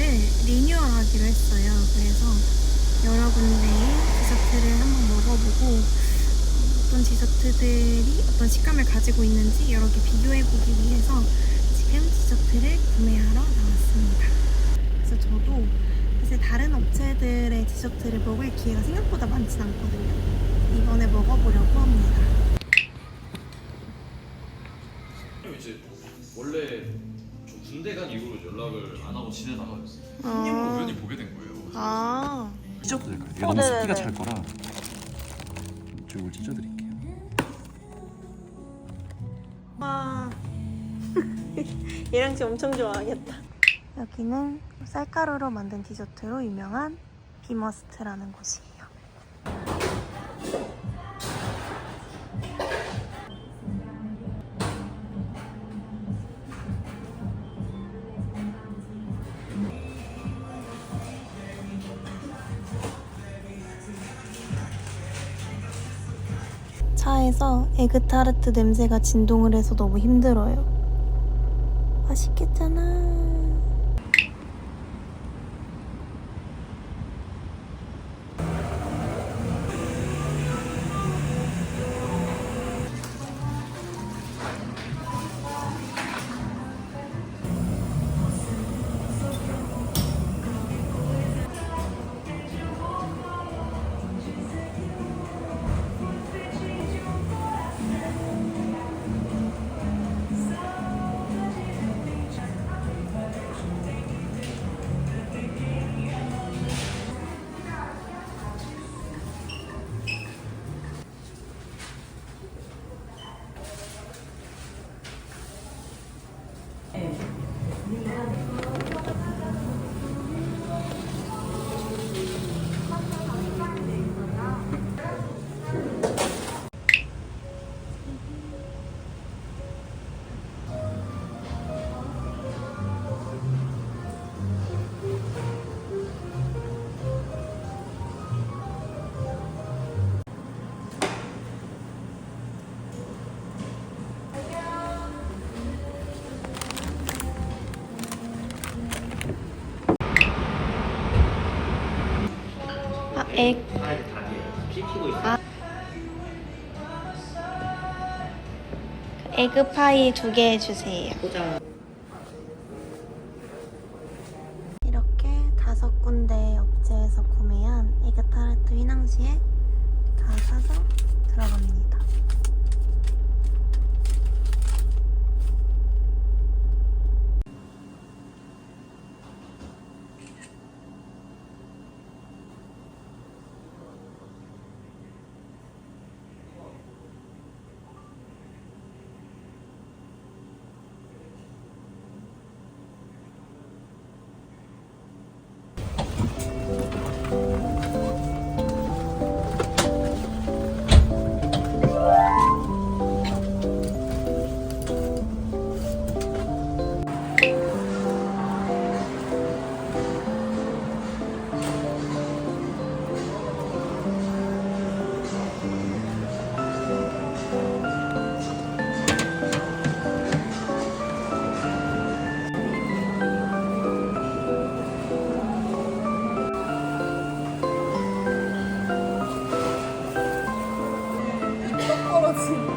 메뉴들을 리뉴얼하기로 했어요. 그래서 여러 군데의 디저트를 한번 먹어보고 어떤 디저트들이 어떤 식감을 가지고 있는지 여러 개 비교해보기 위해서 지금 디저트를 구매하러 나왔습니다. 그래서 저도 사실 다른 업체들의 디저트를 먹을 기회가 생각보다 많진 않거든요. 이번에 먹어보려고 합니다. 원래 저 군대 간 이후로 연락을 안 하고 지내다가 아. 우연히 보게 된 거예요. 아? 이게 어, 너무 네네네. 습기가 찰 거라 이쪽을 찢어드릴게요. 와. 얘랑 지금 엄청 좋아하겠다. 여기는 쌀가루로 만든 디저트로 유명한 비머스트라는 곳이에요. 차에서 에그타르트 냄새가 진동을 해서 너무 힘들어요. 맛있겠잖아. 아, egg. 아. 에그파이 두개 해주세요. 이렇게 다섯 군데 업체에서 구매한 에그타르트 휘낭시에 다 사서 들어갑니다. 嗯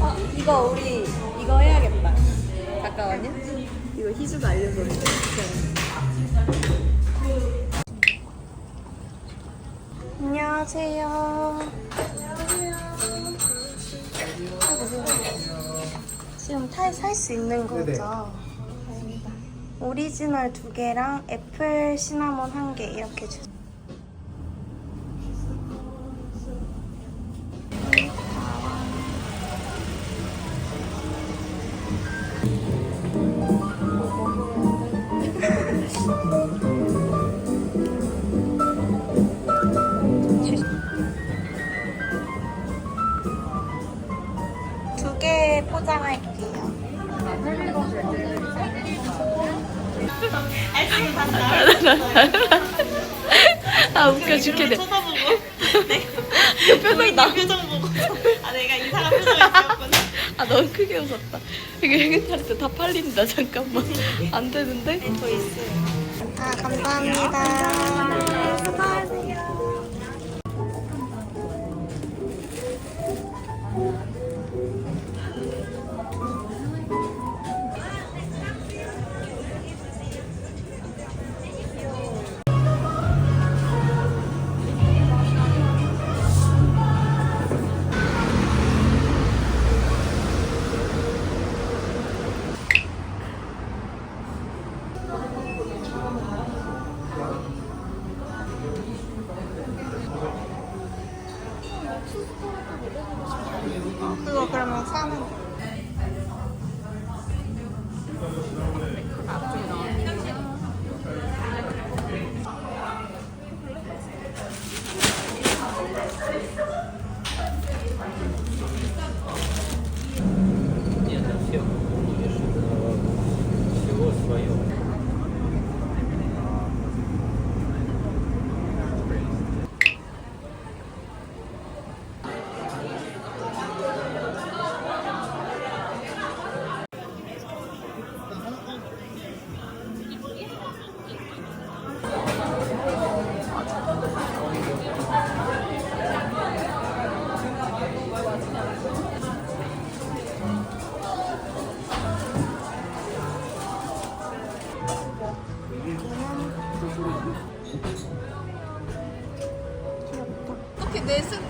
어, 이거 우리 이거 해야겠다. 잠깐만요. 이거 희주가 알려줬는데. 안녕하세요. 지금 탈 살 수 있는 거죠? 오리지널 두 개랑 애플 시나몬 한 개 이렇게 주세요. 아 웃겨 죽겠네. 쳐다보고 내 표정 나 표정 보고 아 내가 이상한 표정을 지었구나 아 너무 크게 웃었다. 이게 행사할 때 다 팔린다. 잠깐만. 안 되는데? 더 있어요 아, 감사합니다. 수고하세요. 어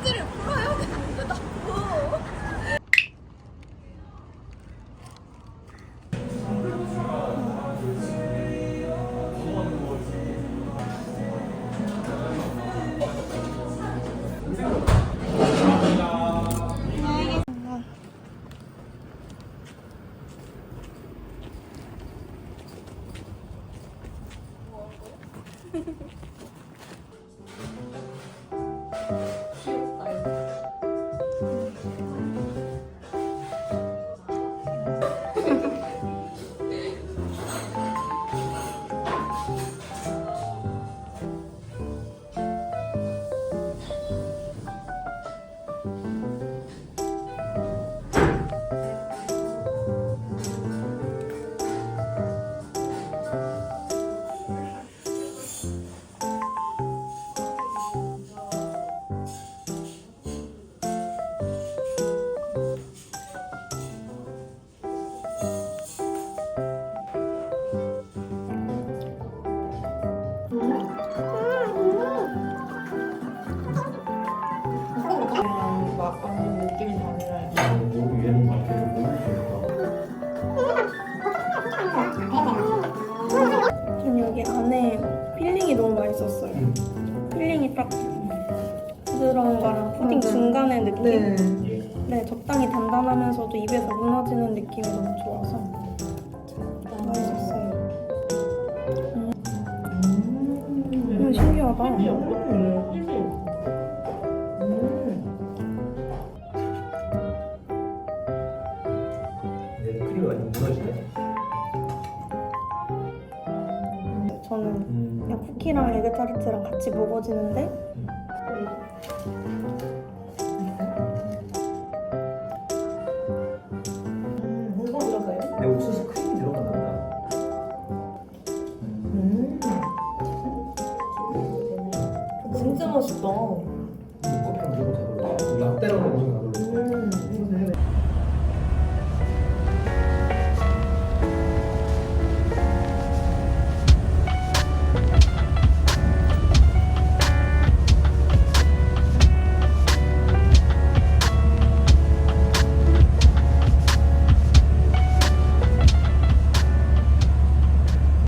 신기하다. 크림이 많이 무너지네. 저는 그냥 쿠키랑 에그 타르트랑 같이 먹어지는데? 내 맛있다. 무조건 잘 골라. 라떼라고